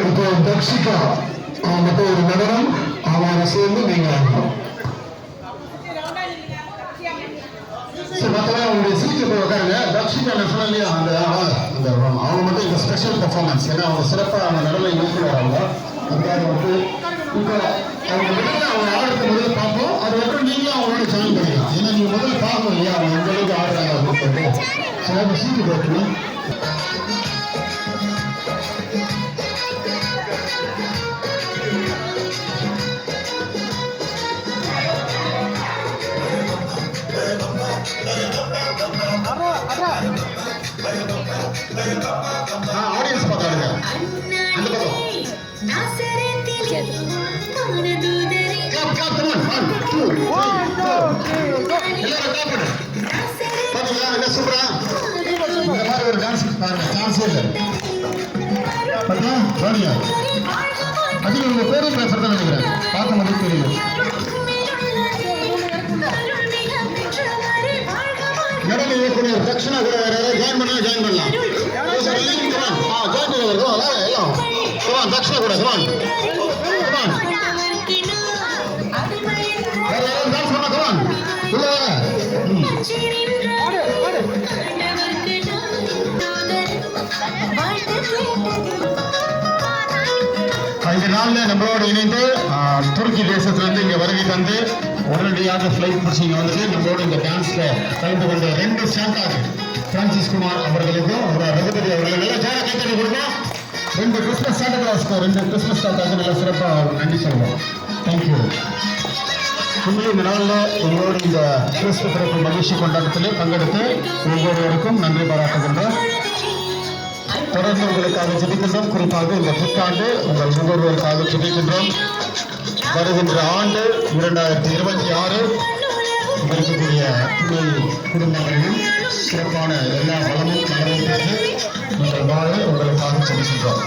இப்போ தக்ஷிகா. அவங்க ஒரு நடனம் அவரை சேர்ந்து நீங்க. ஆடணும் சரி மற்றவங்க உங்களுடைய சீட்டு போய் உட்காருங்க. தக்ஷிகா சொன்னேன் இல்லையா அந்த அந்த அவங்க மட்டும் இந்த ஸ்பெஷல் பெர்ஃபார்மன்ஸ் ஏன்னா அவங்க சிறப்பாக அவங்க நடனம் இயக்குனர் அவங்க. அதுக்காக வந்து இப்போ அவங்க முதல்ல அவங்க ஆடுறது முதல்ல பார்ப்போம். அதுக்கப்புறம் நீங்களும் அவங்களோட ஜாயின் பண்ணிக்கலாம். ஏன்னா முதல்ல பார்க்கணும் இல்லையா? அவங்க எந்த அளவுக்கு ஆடுறாங்க அப்படின்னு சொல்லிட்டு. சரி சீட்டு ஆடியன்ஸ் பார்த்தாருங்க. அந்த பக்கம். Clap clap come on one two எல்லாரும் கிளாப் பண்ணு. பாத்தீங்களா? என்ன சூப்பரா இந்த மாதிரி ஒரு டான்ஸ் பாருங்க. இல்லை. பார்த்தா பாருங்க உங்க பேரும் பேசுறதா நினைக்கிறேன். பார்க்க மட்டும் தெரியும் இயக்குனர் தட்சிணா கூட ஜாயின் பண்ணா ஜாயின் பண்ணலாம். பண்ணுவாங்க எல்லாம் கமான் தட்சிணா கூட உள்ள நாள்ல நம்மளோட இணைந்து துருக்கி தேசத்திலிருந்து இங்க வருகை தந்து உடனடியாக ஃபிளைட் பிடிச்சி வந்து நம்மளோட இந்த டான்ஸ்ல கலந்து கொண்ட ரெண்டு ஸ்டாண்டாக பிரான்சிஸ் குமார் அவர்களுக்கும் அப்புறம் ரகுபதி அவர்களுக்கும் ரெண்டு கிறிஸ்மஸ் சாண்டா கிளாஸ்க்கு ரெண்டு கிறிஸ்மஸ் ஸ்டாண்டாக நல்லா சிறப்பாக நன்றி சொல்லுவோம். தேங்க்யூ உண்மையில் இந்த நாளில் எங்களோடு இந்த கிறிஸ்து பிறப்பு மகிழ்ச்சி கொண்டாட்டத்திலே பங்கெடுத்து ஒவ்வொருவருக்கும் நன்றி பாராட்டுகின்றோம் தொடர்ந்து உங்களுக்காக ஜெபிக்கின்றோம். குறிப்பாக இந்த புத்தாண்டு உங்கள் ஒவ்வொருவருக்காக ஜெபிக்கின்றோம். வருகின்ற ஆண்டு இரண்டாயிரத்தி இருபத்தி ஆறு இருக்கக்கூடிய துணை குடும்பங்களிலும் சிறப்பான எல்லா வளமும் நடைபெற்று பெற்று நீங்கள் வாழ உங்களுக்காக ஜெபிக்கின்றோம்